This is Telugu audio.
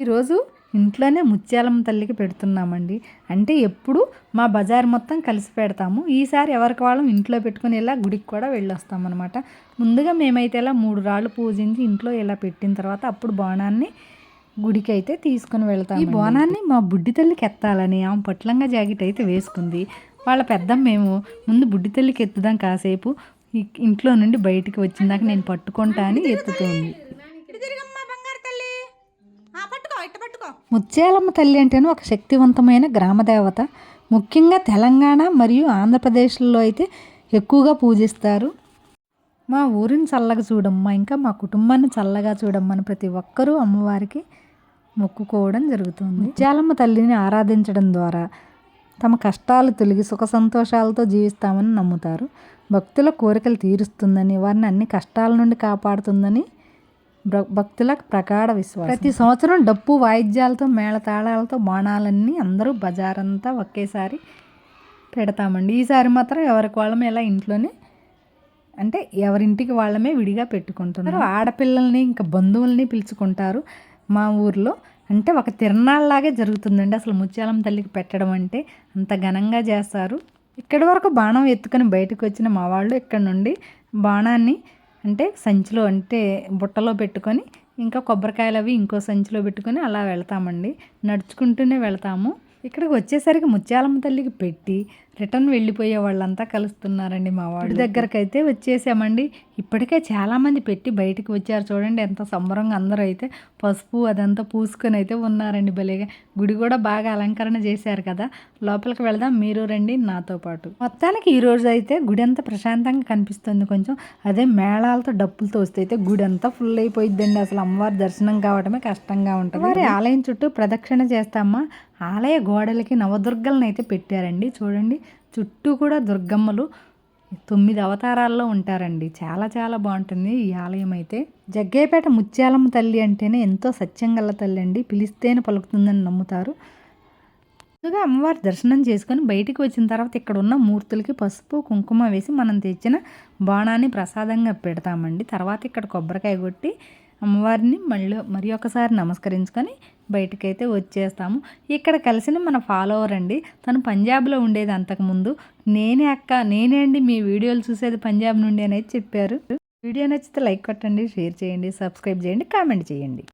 ఈరోజు ఇంట్లోనే ముత్యాలమ్మ తల్లికి పెడుతున్నామండి. అంటే ఎప్పుడు మా బజార్ మొత్తం కలిసి పెడతాము. ఈసారి ఎవరికి వాళ్ళం ఇంట్లో పెట్టుకుని ఇలా గుడికి కూడా వెళ్ళొస్తాం అనమాట ముందుగా మేమైతే ఇలా మూడు రాళ్ళు పూజించి ఇంట్లో ఇలా పెట్టిన తర్వాత అప్పుడు బోనాన్ని గుడికి అయితే తీసుకుని వెళ్తాం ఈ బోనాన్ని మా బుడ్డి తల్లికి ఎత్తాలని ఆమె పొట్లంగా జాకెట్ అయితే వేసుకుంది. వాళ్ళ పెద్దమ్మ మేము ముందు బుడ్డి తల్లికి ఎత్తుదాం కాసేపు. ఇంట్లో నుండి బయటికి వచ్చిందాక నేను పట్టుకుంటా అని ఎత్తుతుంది. ముత్యాలమ్మ తల్లి అంటేనే ఒక శక్తివంతమైన గ్రామదేవత ముఖ్యంగా తెలంగాణ మరియు ఆంధ్రప్రదేశ్లో అయితే ఎక్కువగా పూజిస్తారు. మా ఊరిని చల్లగా చూడమ్మా ఇంకా మా కుటుంబాన్ని చల్లగా చూడమ్మని ప్రతి ఒక్కరూ అమ్మవారికి మొక్కుకోవడం జరుగుతుంది. ముత్యాలమ్మ తల్లిని ఆరాధించడం ద్వారా తమ కష్టాలు తొలగి సుఖ సంతోషాలతో జీవిస్తామని నమ్ముతారు. భక్తుల కోరికలు తీరుస్తుందని వారిని అన్ని కష్టాల నుండి కాపాడుతుందని భ- భక్తుల ప్రగాఢ విశ్వాసం. ప్రతి సంవత్సరం డప్పు వాయిద్యాలతో మేళతాళాలతో బాణాలన్నీ అందరూ బజారంతా ఒకేసారి పెడతామండి. ఈసారి మాత్రం ఎవరికి వాళ్ళమే ఇలా ఇంట్లోనే అంటే ఎవరింటికి వాళ్ళమే విడిగా పెట్టుకుంటున్నారు. ఆడపిల్లల్ని ఇంకా బంధువుల్ని పిలుచుకుంటారు మా ఊర్లో. అంటే ఒక తిరణాల్లాగే జరుగుతుందండి అసలు ముత్యాలం తల్లికి పెట్టడం అంటే. అంత ఘనంగా చేస్తారు. ఇక్కడి వరకు బాణం ఎత్తుకొని బయటకు వచ్చిన మా వాళ్ళు ఇక్కడ నుండి బాణాన్ని అంటే సంచిలో అంటే బుట్టలో పెట్టుకొని ఇంకా కొబ్బరికాయలు అవి ఇంకో సంచిలో పెట్టుకొని అలా వెళ్తామండి. నడుచుకుంటూనే వెళ్తాము. ఇక్కడికి వచ్చేసరికి ముత్యాలమ్మ తల్లికి పెట్టి రిటర్న్ వెళ్ళిపోయే వాళ్ళంతా కలుస్తున్నారండి మా వాడి. దగ్గరకు అయితే వచ్చేసామండి. ఇప్పటికే చాలామంది పెట్టి బయటికి వచ్చారు చూడండి ఎంత సంబరంగా అందరూ అయితే పసుపు అదంతా పూసుకొని అయితే ఉన్నారండి భలేగా. గుడి కూడా బాగా అలంకరణ చేశారు కదా. లోపలికి వెళదాం మీరు రండి నాతో పాటు. మొత్తానికి ఈ రోజు అయితే గుడి అంతా ప్రశాంతంగా కనిపిస్తుంది కొంచెం. అదే మేళాలతో డప్పులతో వస్తే అయితే గుడి అంతా ఫుల్ అయిపోయిద్దండి. అసలు అమ్మవారి దర్శనం కావడమే కష్టంగా ఉంటుంది. మరి ఆలయం చుట్టూ ప్రదక్షిణ చేస్తామా? ఆలయ గోడలకి నవదుర్గలను అయితే పెట్టారండి. చూడండి చుట్టూ కూడా దుర్గమ్మలు తొమ్మిది అవతారాల్లో ఉంటారండి. చాలా చాలా బాగుంటుంది ఈ ఆలయం అయితే. జగ్గేపేట ముత్యాలమ్మ తల్లి అంటేనే ఎంతో సత్యంగల తల్లి అండి. పిలిస్తేనే పలుకుతుందని నమ్ముతారు. ముందుగా అమ్మవారి దర్శనం చేసుకొని బయటికి వచ్చిన తర్వాత ఇక్కడ ఉన్న మూర్తులకి పసుపు కుంకుమ వేసి మనం తెచ్చిన బాణాన్ని ప్రసాదంగా పెడతామండి. తర్వాత ఇక్కడ కొబ్బరికాయ కొట్టి అమ్మవారిని మళ్ళీ మరి ఒకసారి నమస్కరించుకొని బయటకైతే వచ్చేస్తాము. ఇక్కడ కలిసిన మన ఫాలోవర్ అండి తను పంజాబ్లో ఉండేది అంతకుముందు. నేనే అక్క నేనే అండి మీ వీడియోలు చూసేది పంజాబ్ నుండి అనేది చెప్పారు. వీడియో నచ్చితే లైక్ కొట్టండి షేర్ చేయండి సబ్స్క్రైబ్ చేయండి కామెంట్ చేయండి.